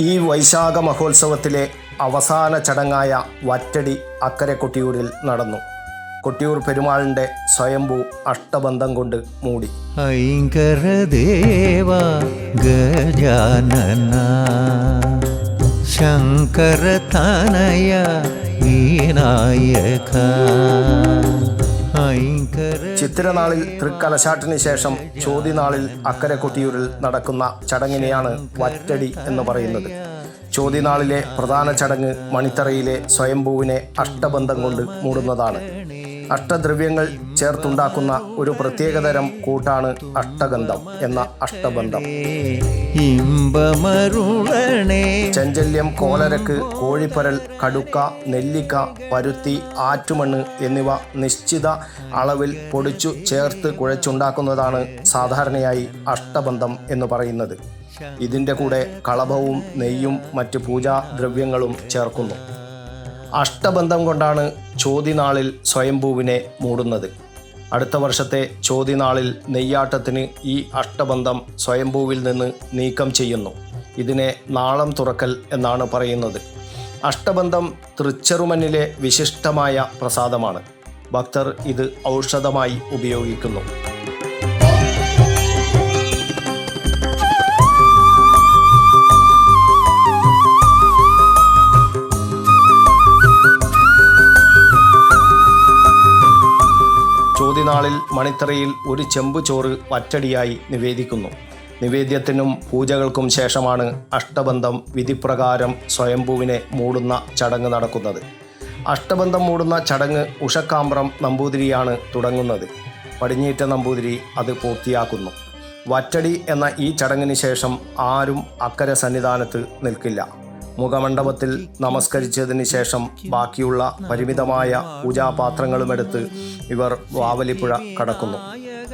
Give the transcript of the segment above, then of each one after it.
ഈ വൈശാഖ മഹോത്സവത്തിലെ അവസാന ചടങ്ങായ വറ്റടി അക്കരെ കൊട്ടിയൂരിൽ നടന്നു. കൊട്ടിയൂർ പെരുമാളിന്റെ സ്വയംഭൂ അഷ്ടബന്ധം കൊണ്ട് മൂടി. ശങ്കര ഗജാനന ശങ്കരതനയ നായക ചിത്തിരനാളിൽ തൃക്കലശാട്ടിന് ശേഷം ചോതിനാളിൽ അക്കരെ കൊട്ടിയൂരിൽ നടക്കുന്ന ചടങ്ങിനെയാണ് വറ്റടി എന്ന് പറയുന്നത്. ചോതിനാളിലെ പ്രധാന ചടങ്ങ് മണിത്തറയിലെ സ്വയംഭൂവിനെ അഷ്ടബന്ധം കൊണ്ട് മൂടുന്നതാണ്. അഷ്ടദ്രവ്യങ്ങൾ ചേർത്തുണ്ടാക്കുന്ന ഒരു പ്രത്യേകതരം കൂട്ടാണ് അഷ്ടഗന്ധം എന്ന അഷ്ടബന്ധം. ചഞ്ചല്യം കോലരക്ക് കോഴിപ്പരൽ കടുക്ക നെല്ലിക്ക പരുത്തി ആറ്റുമണ്ണ് എന്നിവ നിശ്ചിത അളവിൽ പൊടിച്ചു ചേർത്ത് കുഴച്ചുണ്ടാക്കുന്നതാണ് സാധാരണയായി അഷ്ടബന്ധം എന്ന് പറയുന്നത്. ഇതിന്റെ കൂടെ കളഭവും നെയ്യും മറ്റ് പൂജാദ്രവ്യങ്ങളും ചേർക്കുന്നു. അഷ്ടബന്ധം കൊണ്ടാണ് ചോതിനാളിൽ സ്വയംഭൂവിനെ മൂടുന്നത്. അടുത്ത വർഷത്തെ ചോതിനാളിൽ നെയ്യാട്ടത്തിന് ഈ അഷ്ടബന്ധം സ്വയംഭൂവിൽ നിന്ന് നീക്കം ചെയ്യുന്നു. ഇതിനെ നാളം തുറക്കൽ എന്നാണ് പറയുന്നത്. അഷ്ടബന്ധം തൃച്ചെറുമന്നിലെ വിശിഷ്ടമായ പ്രസാദമാണ്. ഭക്തർ ഇത് ഔഷധമായി ഉപയോഗിക്കുന്നു. ചോതിനാളിൽ മണിത്തറയിൽ ഒരു ചെമ്പ് ചോറ് വറ്റടിയായി നിവേദിക്കുന്നു. നിവേദ്യത്തിനും പൂജകൾക്കും ശേഷമാണ് അഷ്ടബന്ധം വിധിപ്രകാരം സ്വയംഭൂവിനെ മൂടുന്ന ചടങ്ങ് നടക്കുന്നത്. അഷ്ടബന്ധം മൂടുന്ന ചടങ്ങ് ഉഷക്കാമ്പ്രം നമ്പൂതിരിയാണ് തുടങ്ങുന്നത്. പടിഞ്ഞീറ്റ നമ്പൂതിരി അത് പൂർത്തിയാക്കുന്നു. വറ്റടി എന്ന ഈ ചടങ്ങിന് ശേഷം ആരും അക്കരെ സന്നിധാനത്ത് നിൽക്കില്ല. മുഖമണ്ഡപത്തിൽ നമസ്കരിച്ചതിന് ശേഷം ബാക്കിയുള്ള പരിമിതമായ പൂജാപാത്രങ്ങളുമെടുത്ത് ഇവർ വാവലിപ്പുഴ കടക്കുന്നു.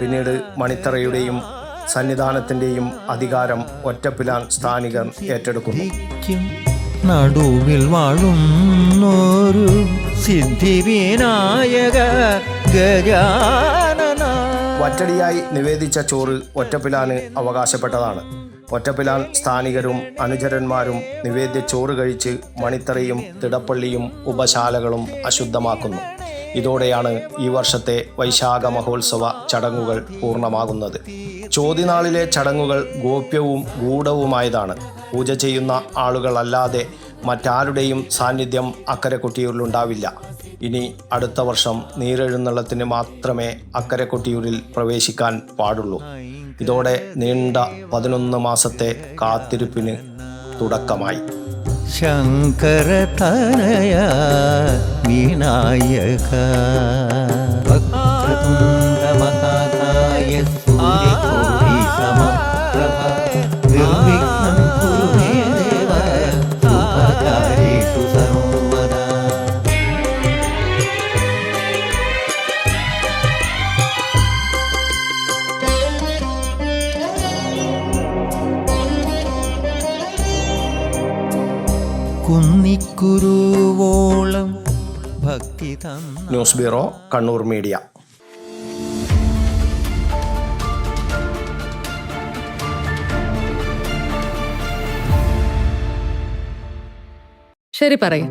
പിന്നീട് മണിത്തറയുടെയും സന്നിധാനത്തിന്റെയും അധികാരം ഒറ്റപ്പിലാൻ സ്ഥാനികർ ഏറ്റെടുക്കുന്നു. ഒറ്റടിയായി നടുവിൽ വാഴുന്നൊരു സിദ്ധിവിനായക ഗജാനന. വറ്റടിയായി നിവേദിച്ച ചോറ് ഒറ്റപ്പിലാന് അവകാശപ്പെട്ടതാണ്. ഒറ്റപ്പിലാൻ സ്ഥാനികരും അനുചരന്മാരും നിവേദ്യ ചോറ് കഴിച്ച് മണിത്തറയും തിടപ്പള്ളിയും ഉപശാലകളും അശുദ്ധമാക്കുന്നു. ഇതോടെയാണ് ഈ വർഷത്തെ വൈശാഖ മഹോത്സവ ചടങ്ങുകൾ പൂർണമാകുന്നത്. ചോതിനാളിലെ ചടങ്ങുകൾ ഗോപ്യവും ഗൂഢവുമായതാണ്. പൂജ ചെയ്യുന്ന ആളുകളല്ലാതെ മറ്റാരുടെയും സാന്നിധ്യം അക്കരെ കൊട്ടിയൂരിലുണ്ടാവില്ല. ഇനി അടുത്ത വർഷം നീരെഴുന്നള്ളത്തിന് മാത്രമേ അക്കരെ കൊട്ടിയൂരിൽ പ്രവേശിക്കാൻ പാടുള്ളൂ. ഇതോടെ നീണ്ട പതിനൊന്ന് മാസത്തെ കാത്തിരിപ്പിന് തുടക്കമായി. ശങ്കര തനയ വിനായക. കുന്നിക്കുരുവോളം ഭക്തി തന്ന ന്യൂസ് ബ്യൂറോ കണ്ണൂർ മീഡിയ. ശരി പറയും.